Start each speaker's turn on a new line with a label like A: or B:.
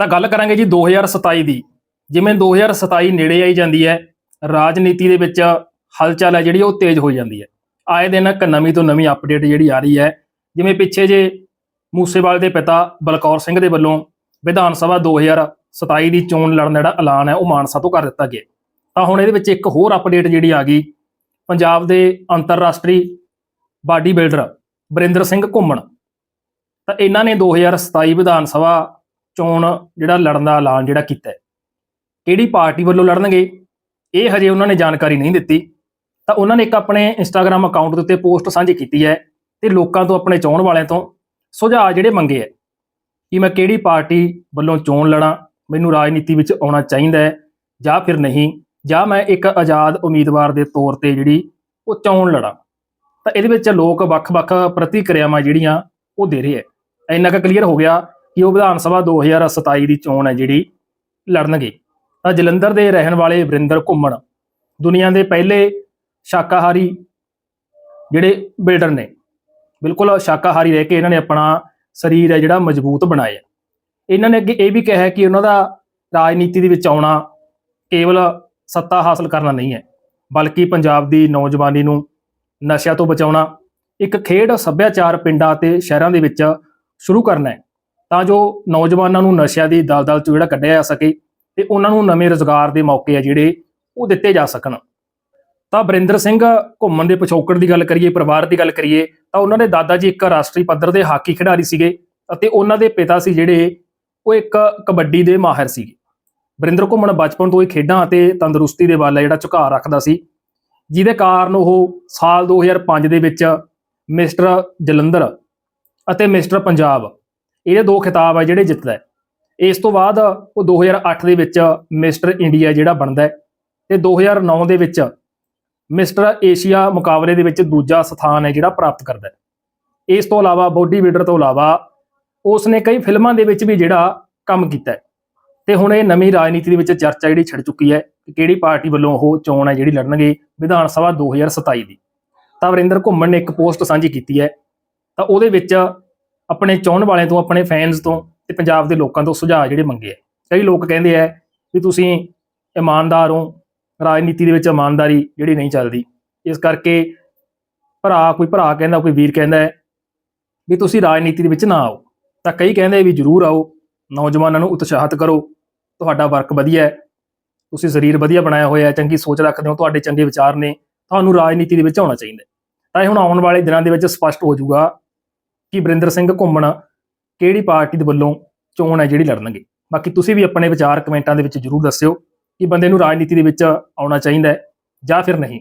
A: ਤਾਂ ਗੱਲ ਕਰਾਂਗੇ ਜੀ 2027 ਦੀ। ਜਿਵੇਂ 2027 ਨੇੜੇ ਆਈ ਜਾਂਦੀ ਹੈ, ਰਾਜਨੀਤੀ ਦੇ ਵਿੱਚ ਹਲਚਲ ਹੈ ਜਿਹੜੀ, ਉਹ ਤੇਜ਼ ਹੋ ਜਾਂਦੀ ਹੈ। ਆਏ ਦਿਨ ਇੱਕ ਨਵੀਂ ਤੋਂ ਨਵੀਂ ਅਪਡੇਟ ਜਿਹੜੀ ਆ ਰਹੀ ਹੈ, ਜਿਵੇਂ ਪਿੱਛੇ ਜੇ ਮੂਸੇਵਾਲ ਦੇ ਪਿਤਾ ਬਲਕੌਰ ਸਿੰਘ ਦੇ ਵੱਲੋਂ ਵਿਧਾਨ ਸਭਾ 2027 ਦੀ ਚੋਣ ਲੜਨ ਦਾ ਜਿਹੜਾ ਐਲਾਨ ਹੈ, ਉਹ ਮਾਨਸਾ ਤੋਂ ਕਰ ਦਿੱਤਾ ਗਿਆ। ਤਾਂ ਹੁਣ ਇਹਦੇ ਵਿੱਚ ਇੱਕ ਹੋਰ ਅਪਡੇਟ ਜਿਹੜੀ ਆ ਗਈ, ਪੰਜਾਬ ਦੇ ਅੰਤਰਰਾਸ਼ਟਰੀ ਬਾਡੀ ਬਿਲਡਰ ਬਰਿੰਦਰ ਸਿੰਘ ਘੁੰਮਣ। ਤਾਂ ਇਹਨਾਂ ਨੇ 2027 ਵਿਧਾਨ ਸਭਾ ਚੋਣ ਜਿਹੜਾ ਲੜਨ ਦਾ ਐਲਾਨ ਜਿਹੜਾ ਕੀਤਾ ਹੈ। ਕਿਹੜੀ ਪਾਰਟੀ ਵੱਲੋਂ ਲੜਨਗੇ? ਇਹ ਹਜੇ ਉਹਨਾਂ ਨੇ ਜਾਣਕਾਰੀ ਨਹੀਂ ਦਿੱਤੀ। ਤਾਂ ਉਹਨਾਂ ਨੇ ਇੱਕ ਆਪਣੇ ਇੰਸਟਾਗ੍ਰam ਅਕਾਊਂਟ ਦੇ ਉੱਤੇ ਪੋਸਟ ਸਾਂਝੀ ਕੀਤੀ ਹੈ ਤੇ ਲੋਕਾਂ ਤੋਂ ਆਪਣੇ ਚੋਣ ਵਾਲਿਆਂ ਤੋਂ ਸੁਝਾਅ ਜਿਹੜੇ ਮੰਗੇ ਹੈ ਕਿ ਮੈਂ ਕਿਹੜੀ ਪਾਰਟੀ ਵੱਲੋਂ ਚੋਣ ਲੜਾਂ, ਮੈਨੂੰ ਰਾਜਨੀਤੀ ਵਿੱਚ ਆਉਣਾ ਚਾਹੀਦਾ ਹੈ ਜਾਂ ਫਿਰ ਨਹੀਂ, ਜਾਂ ਮੈਂ ਇੱਕ ਆਜ਼ਾਦ ਉਮੀਦਵਾਰ ਦੇ ਤੌਰ ਤੇ ਜਿਹੜੀ ਉਹ ਚੋਣ ਲੜਾਂ। ਤਾਂ ਇਹਦੇ ਵਿੱਚ ਲੋਕ ਵੱਖ-ਵੱਖ ਪ੍ਰਤੀਕਿਰਿਆਵਾਂ ਜਿਹੜੀਆਂ ਉਹ ਦੇ ਰਹੇ ਹੈ। ਇੰਨਾ ਕੁ ਕਲੀਅਰ ਹੋ ਗਿਆ। ਕਿ ਉਹ ਵਿਧਾਨ ਸਭਾ 2027 ਦੀ ਚੋਣ ਹੈ ਜਿਹੜੀ ਲੜਨਗੇ। ਤਾਂ ਜਲੰਧਰ ਦੇ ਰਹਿਣ ਵਾਲੇ ਵਰਿੰਦਰ ਘੁੰਮਣ, ਦੁਨੀਆ ਦੇ ਪਹਿਲੇ ਸ਼ਾਕਾਹਾਰੀ ਜਿਹੜੇ ਬਿਲਡਰ ਨੇ, ਬਿਲਕੁਲ ਸ਼ਾਕਾਹਾਰੀ ਰਹਿ ਕੇ ਇਹਨਾਂ ਨੇ ਆਪਣਾ ਸਰੀਰ ਹੈ ਜਿਹੜਾ ਮਜ਼ਬੂਤ ਬਣਾਇਆ ਇਹਨਾਂ ਨੇ ਅੱਗੇ ਇਹ ਵੀ ਕਿਹਾ ਕਿ ਉਹਨਾਂ ਦਾ ਰਾਜਨੀਤੀ ਦੇ ਵਿੱਚ ਆਉਣਾ ਕੇਵਲ ਸੱਤਾ ਹਾਸਲ ਕਰਨਾ ਨਹੀਂ ਹੈ, ਬਲਕਿ ਪੰਜਾਬ ਦੀ ਨੌਜਵਾਨੀ ਨੂੰ ਨਸ਼ਿਆਂ ਤੋਂ ਬਚਾਉਣਾ, ਇੱਕ ਖੇਡ ਸੱਭਿਆਚਾਰ ਪਿੰਡਾਂ ਤੇ ਸ਼ਹਿਰਾਂ ਦੇ ਵਿੱਚ ਸ਼ੁਰੂ ਕਰਨਾ ਹੈ। ਤਾਂ ਜੋ ਨੌਜਵਾਨਾਂ ਨੂੰ ਨਸ਼ਿਆਂ ਦੀ ਦਲਦਲ 'ਚੋਂ ਜਿਹੜਾ ਕੱਢਿਆ ਜਾ ਸਕੇ ਤੇ ਉਹਨਾਂ ਨੂੰ ਨਵੇਂ ਰੋਜ਼ਗਾਰ ਦੇ ਮੌਕੇ ਆ ਜਿਹੜੇ ਉਹ ਦਿੱਤੇ ਜਾ ਸਕਣ। ਤਾਂ ਬਰਿੰਦਰ ਸਿੰਘ ਘੁੰਮਣ ਦੇ ਪਿਛੋਕੜ ਦੀ ਗੱਲ ਕਰੀਏ, ਪਰਿਵਾਰ ਦੀ ਗੱਲ ਕਰੀਏ, ਤਾਂ ਉਹਨਾਂ ਦੇ ਦਾਦਾ ਜੀ ਇੱਕ ਰਾਸ਼ਟਰੀ ਪੱਧਰ ਦੇ ਹਾਕੀ ਖਿਡਾਰੀ ਸੀਗੇ ਅਤੇ ਉਹਨਾਂ ਦੇ ਪਿਤਾ ਸੀ ਜਿਹੜੇ, ਉਹ ਇੱਕ ਕਬੱਡੀ ਦੇ ਮਾਹਿਰ ਸੀਗੇ। ਬਰਿੰਦਰ ਘੁੰਮਣ ਬਚਪਨ ਤੋਂ ਹੀ ਖੇਡਾਂ ਅਤੇ ਤੰਦਰੁਸਤੀ ਦੇ ਵੱਲ ਜਿਹੜਾ ਝੁਕਾਅ ਰੱਖਦਾ ਸੀ, ਜਿਹਦੇ ਕਾਰਨ ਉਹ ਸਾਲ 2005 ਦੇ ਵਿੱਚ ਮਿਸਟਰ ਜਲੰਧਰ ਅਤੇ ਮਿਸਟਰ ਪੰਜਾਬ ਇਹਦੇ ਦੋ ਖਿਤਾਬ ਆ ਜਿਹੜੇ ਜਿੱਤਦਾ ਹੈ। ਇਸ ਤੋਂ ਬਾਅਦ ਉਹ 2008 ਦੇ ਵਿੱਚ ਮਿਸਟਰ ਇੰਡੀਆ ਜਿਹੜਾ ਬਣਦਾ ਹੈ ਤੇ 2009 ਦੇ ਵਿੱਚ ਮਿਸਟਰ ਏਸ਼ੀਆ ਮੁਕਾਬਲੇ ਦੇ ਵਿੱਚ ਦੂਜਾ ਸਥਾਨ ਹੈ ਜਿਹੜਾ ਪ੍ਰਾਪਤ ਕਰਦਾ ਹੈ। ਇਸ ਤੋਂ ਇਲਾਵਾ ਬੋਡੀ ਬਿਲਡਰ ਤੋਂ ਇਲਾਵਾ ਉਸ ਨੇ ਕਈ ਫਿਲਮਾਂ ਦੇ ਵਿੱਚ ਵੀ ਜਿਹੜਾ ਕੰਮ ਕੀਤਾ ਹੈ। ਤੇ ਹੁਣ ਇਹ ਨਵੀਂ ਰਾਜਨੀਤੀ ਦੇ ਵਿੱਚ ਚਰਚਾ ਜਿਹੜੀ ਛਿੜ ਚੁੱਕੀ ਹੈ ਕਿ ਕਿਹੜੀ ਪਾਰਟੀ ਵੱਲੋਂ ਉਹ ਚੋਣ ਹੈ ਜਿਹੜੀ ਲੜਨਗੇ ਵਿਧਾਨ ਸਭਾ 2027 ਦੀ। ਤਾਂ ਵਰਿੰਦਰ ਘੁੰਮਣ ਨੇ ਇੱਕ ਪੋਸਟ ਸਾਂਝੀ ਕੀਤੀ ਹੈ। ਤਾਂ ਉਹਦੇ ਵਿੱਚ ਆਪਣੇ ਚਾਹਣ ਵਾਲਿਆਂ ਤੋਂ, ਆਪਣੇ ਫੈਨਸ ਤੋਂ ਤੇ ਪੰਜਾਬ ਦੇ ਲੋਕਾਂ ਤੋਂ ਸੁਝਾਅ ਜਿਹੜੇ ਮੰਗੇ ਆ। ਕਈ ਲੋਕ ਕਹਿੰਦੇ ਆ ਵੀ ਤੁਸੀਂ ਇਮਾਨਦਾਰ ਹੋ, ਰਾਜਨੀਤੀ ਦੇ ਵਿੱਚ ਇਮਾਨਦਾਰੀ ਜਿਹੜੀ ਨਹੀਂ ਚੱਲਦੀ। ਇਸ ਕਰਕੇ ਭਰਾ, ਕੋਈ ਭਰਾ ਕਹਿੰਦਾ, ਕੋਈ ਵੀਰ ਕਹਿੰਦਾ ਵੀ ਤੁਸੀਂ ਰਾਜਨੀਤੀ ਦੇ ਵਿੱਚ ਨਾ ਆਓ। ਤਾਂ ਕਈ ਕਹਿੰਦੇ ਵੀ ਜ਼ਰੂਰ ਆਓ, ਨੌਜਵਾਨਾਂ ਨੂੰ ਉਤਸ਼ਾਹਿਤ ਕਰੋ, ਤੁਹਾਡਾ ਵਰਕ ਵਧੀਆ ਹੈ, ਤੁਸੀਂ ਸਰੀਰ ਵਧੀਆ ਬਣਾਇਆ ਹੋਇਆ ਹੈ, ਚੰਗੀ ਸੋਚ ਰੱਖਦੇ ਹੋ, ਤੁਹਾਡੇ ਚੰਗੇ ਵਿਚਾਰ ਨੇ, ਤੁਹਾਨੂੰ ਰਾਜਨੀਤੀ ਦੇ ਵਿੱਚ ਆਉਣਾ ਚਾਹੀਦਾ ਤਾਂ ਇਹ ਹੁਣ ਆਉਣ ਵਾਲੇ ਦਿਨਾਂ ਦੇ ਵਿੱਚ ਸਪਸ਼ਟ ਹੋ ਜਾਊਗਾ ਕਿ ਬਰਿੰਦਰ ਸਿੰਘ ਘੁੰਮਣ ਕਿਹੜੀ ਪਾਰਟੀ ਦੇ ਵੱਲੋਂ ਚੋਣ ਹੈ ਜਿਹੜੀ ਲੜਨਗੇ? ਬਾਕੀ ਤੁਸੀਂ ਵੀ ਆਪਣੇ ਵਿਚਾਰ ਕਮੈਂਟਾਂ ਦੇ ਵਿੱਚ ਜਰੂਰ ਦੱਸਿਓ ਕਿ ਬੰਦੇ ਨੂੰ ਰਾਜਨੀਤੀ ਦੇ ਵਿੱਚ ਆਉਣਾ ਚਾਹੀਦਾ ਹੈ ਜਾਂ ਫਿਰ ਨਹੀਂ।